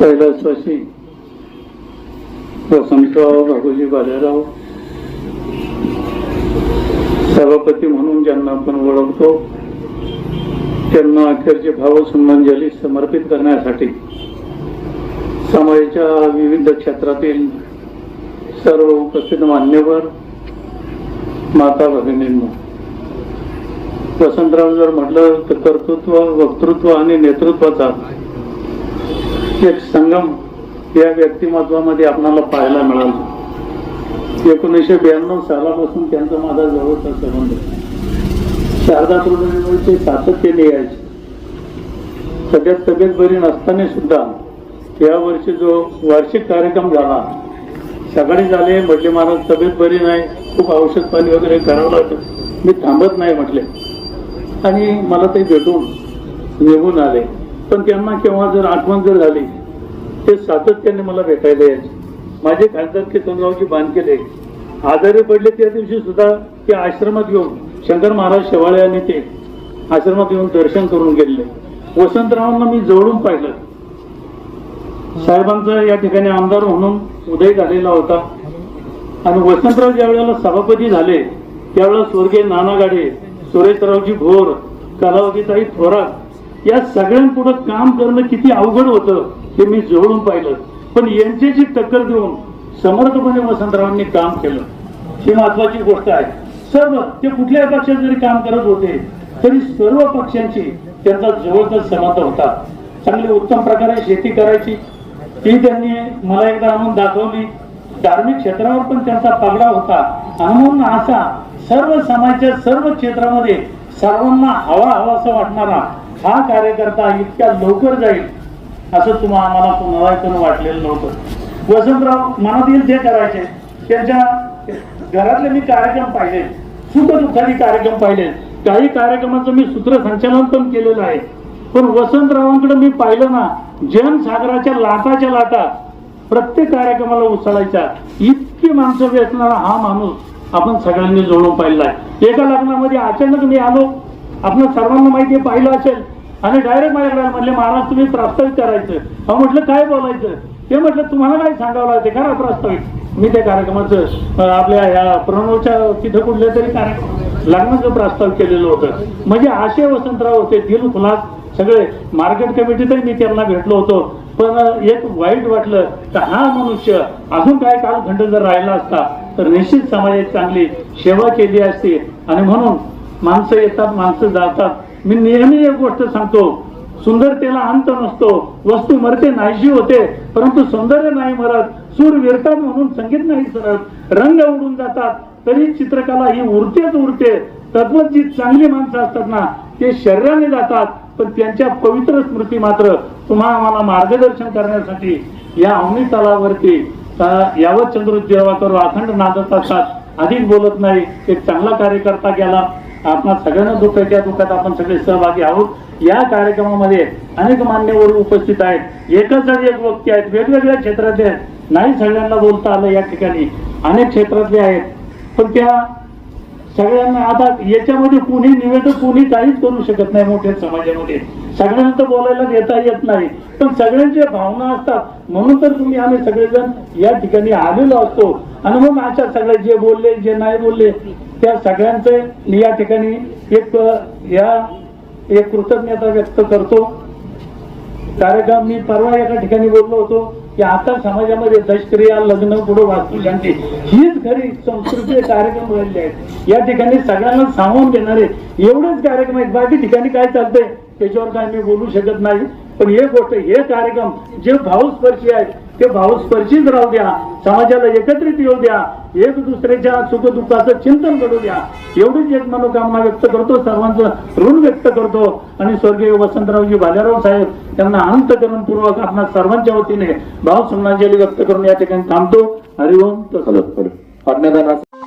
कैलासवासी वसंतराव भागोजी बालेराव. सभापती म्हणून ज्यांना आपण ओळखतो त्यांना अखेरचे भावसन्मांजली समर्पित करण्यासाठी समाजाच्या विविध क्षेत्रातील सर्व उपस्थित मान्यवर माता भगिनींना वसंतराव जर म्हटलं तर कर्तृत्व वक्तृत्व आणि नेतृत्वाचा शिक्षक संगम या व्यक्तिमत्वामध्ये आपणाला पाहायला मिळालं. एकोणीसशे ब्याण्णव सालापासून त्यांचा माझा जवळचा संबंध. शारदा कृष्णाचे सातत्याने यायचे सगळ्यात तब्येत बरी नसताना सुद्धा या वर्षी जो वार्षिक कार्यक्रम झाला सकाळी झाले म्हटले महाराज तब्येत बरी नाही खूप औषध पाणी वगैरे करावं लागतं. मी थांबत नाही म्हटले. आणि मला ते भेटून निघून आले. पण त्यांना केव्हा जर आठवण जर झाली ते सातत्याने मला भेटायला यायचे. माझे खासदार केतनरावजी बांधकेले आजारी पडले त्या दिवशी सुद्धा ते आश्रमात येऊन शंकर महाराज शेवाळे आणि ते आश्रमात येऊन दर्शन करून गेले. वसंतरावांना मी जवळून पाहिलं. साहेबांचा या ठिकाणी आमदार म्हणून उदय झालेला होता. आणि वसंतराव ज्या वेळेला सभापती झाले त्यावेळेला स्वर्गीय नाना गाडे सुरेशरावजी भोर कलावतीताई थोरात या सगळ्यांपुढं काम करणं किती अवघड होतं. हे मी जवळून पाहिलं. पण यांच्याशी टक्कर देऊन समर्थपणे वसंतरावांनी काम केलं ही महत्वाची गोष्ट आहे. सर्व ते कुठल्याही पक्षात जरी काम करत होते तरी सर्व पक्षांची त्यांचा जवळचा संबंध होता. चांगली उत्तम प्रकारे शेती करायची. ती त्यांनी मला एकदा आणून दाखवली. धार्मिक क्षेत्रावर पण त्यांचा पगडा होता. म्हणून असा सर्व समाजाच्या सर्व क्षेत्रामध्ये सर्वांना हवा हवासा वाटणारा हा कार्यकर्ता इतक्या लवकर जाईल. असं तुम्हाला आम्हाला कुणाला पण वाटलेलं नव्हतं. वसंतराव मनात येईल करायचे त्यांच्या घरातले मी कार्यक्रम पाहिले. सुख दुःखाने कार्यक्रम पाहिले. काही कार्यक्रमाचं मी सूत्रसंचालन पण केलेलं आहे. पण वसंतरावांकडे मी पाहिलं ना जनसागराच्या लाटाच्या लाटा प्रत्येक कार्यक्रमाला उसळायच्या. इतकी माणसं वेचणारा हा माणूस आपण सगळ्यांनी जोडून पाहिला आहे. एका लग्नामध्ये अचानक मी आलो. आपण सर्वांना माहिती पाहिलं असेल. आणि डायरेक्ट माझ्याकडे म्हटले म्हणले महाराज तुम्ही प्रास्ताविक करायचं अहो म्हटलं काय बोलायचं ते म्हटलं तुम्हाला काय सांगावं लागते करा प्रास्ताविक मी त्या कार्यक्रमाचं आपल्या या प्रणवच्या तिथं कुठल्या तरी कार्यक्रम लग्नाचं प्रस्ताव केलेलं होतं. म्हणजे आशय वसंतराव होते दिल खुलास सगळे मार्केट कमिटीतही मी त्यांना भेटलो होतो. पण एक वाईट वाटलं तर हा मनुष्य अजून काय कालखंड जर राहिला असता तर निश्चित समाजात चांगली सेवा केली असती. आणि म्हणून माणसं येतात माणसं जातात. मी नेहमी एक गोष्ट सांगतो सुंदरतेला अंत नसतो वस्तू मरते नाहीशी होते परंतु सौंदर्य नाही मरत सूर विरतात म्हणून संगीत नाही सरत रंग उडून जातात तरी चित्रकला ही उरतेच उरते. तत्व जी चांगली माणसं असतात ना ते शरीराने जातात पण त्यांच्या पवित्र स्मृती मात्र तुम्हाला आम्हाला मार्गदर्शन करण्यासाठी या अवनी तलावरती यावत चंद्र देवाकर अखंड नादत असतात अधिक बोलत नाही एक चांगला कार्यकर्ता गेला. आपण सगळ्यांना दुःख आहे त्या दुःखात आपण सगळे सहभागी आहोत. या कार्यक्रमामध्ये अनेक मान्यवर उपस्थित आहेत. एकच एक व्यक्ती आहेत वेगवेगळ्या क्षेत्रातले आहेत. नाही सगळ्यांना बोलता आलं या ठिकाणी. अनेक क्षेत्रातले आहेत. पण त्या सगळ्यांना आता याच्यामध्ये कुणी निवेदक कुणी काहीच करू शकत नाही मोठ्या समाजामध्ये. सगळ्यांचं बोलायला देता येत नाही. पण सगळ्यांच्या भावना असतात. म्हणून तर तुम्ही आम्ही सगळेजण या ठिकाणी आलेलो असतो. आणि मग माझ्या सगळे जे बोलले जे नाही बोलले त्या सगळ्यांचे मी या ठिकाणी एक या एक कृतज्ञता व्यक्त करतो. कार्यक्रम मी परवा एका ठिकाणी बोललो होतो की आता समाजामध्ये दशक्रिया लग्न पुढे वास्तुशांती हीच खरी संस्कृती कार्यक्रम राहिले आहेत. या ठिकाणी सगळ्यांना सांगून देणारे एवढेच कार्यक्रम आहेत. बाकी ठिकाणी काय चालतंय? त्याच्यावर काय मी बोलू शकत नाही. पण हे गोष्ट हे कार्यक्रम जे भावस्पर्शी आहेत ते भावस्पर्शीच राहू द्या. समाजाला एकत्रित येऊ द्या. एक दुसऱ्याच्या सुख दुःखाचं चिंतन करू द्या. एवढीच एक मनोकामना व्यक्त करतो सर्वांचं ऋण व्यक्त करतो. आणि स्वर्गीय वसंतरावजी भालेराव साहेब त्यांना अनंत करून पूर्वक आपल्या सर्वांच्या वतीने भाव श्रद्धांजली व्यक्त करून या ठिकाणी थांबतो. हरिओम तसं अन्नदानाचा